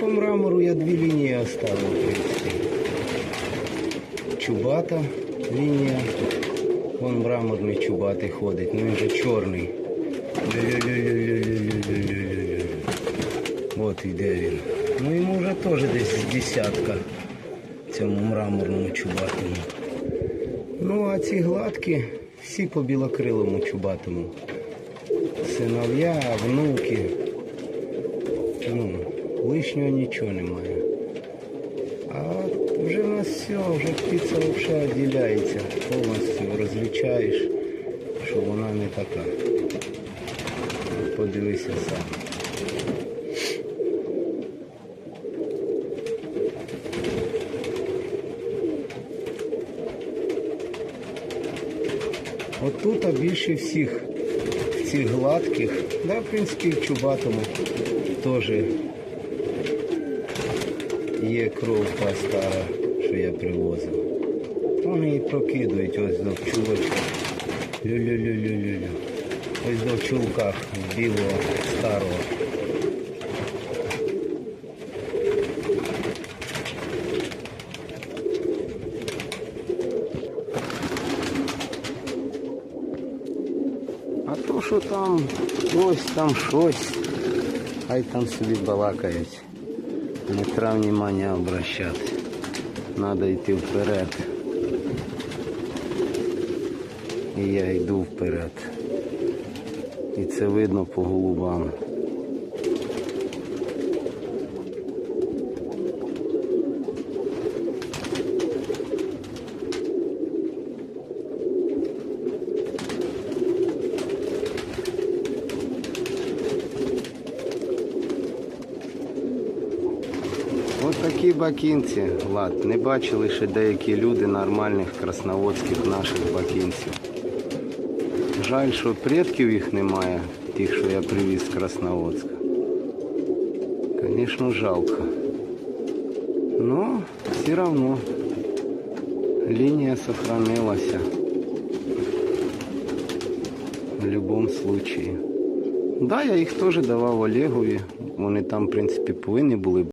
по мрамору я дві лінії оставив. Чубата лінія. Вон мраморний чубатий ходить, ну він же чорний. От іде він. Ну йому вже теж десь десятка цьому мраморному чубатому. Ну а ці гладкі всі по білокрилому чубатому. Синов'я, внуки. Ну, лишнього нічого немає. А вже в нас все, вже птиця взагалі відділяється. Повністю розлічаєш, що вона не така. Подивися сам. Отут а більше всіх в цих гладких, да, в принципі, в чубатому теж є кров та стара, що я привозив. Вони її прокидують ось до чулочка. Лю-лю-лю-лю-лю. Ось до чулках білого старого. А то, що там ось там щось, хай там собі балакають. Не треба внимання обращати. Треба йти вперед. І я йду вперед. І це видно по голубам. Такі бакінці, Влад. Не бачили ще деякі люди нормальних красноводських наших бакінців. Жаль, що предків їх немає, тих, що я привіз з Красноводська. Звісно, жалко. Но все равно лінія сохранилася. В будь-якому случае. Да, я їх теж давав Олегові. Вони там, в принципі, повинні були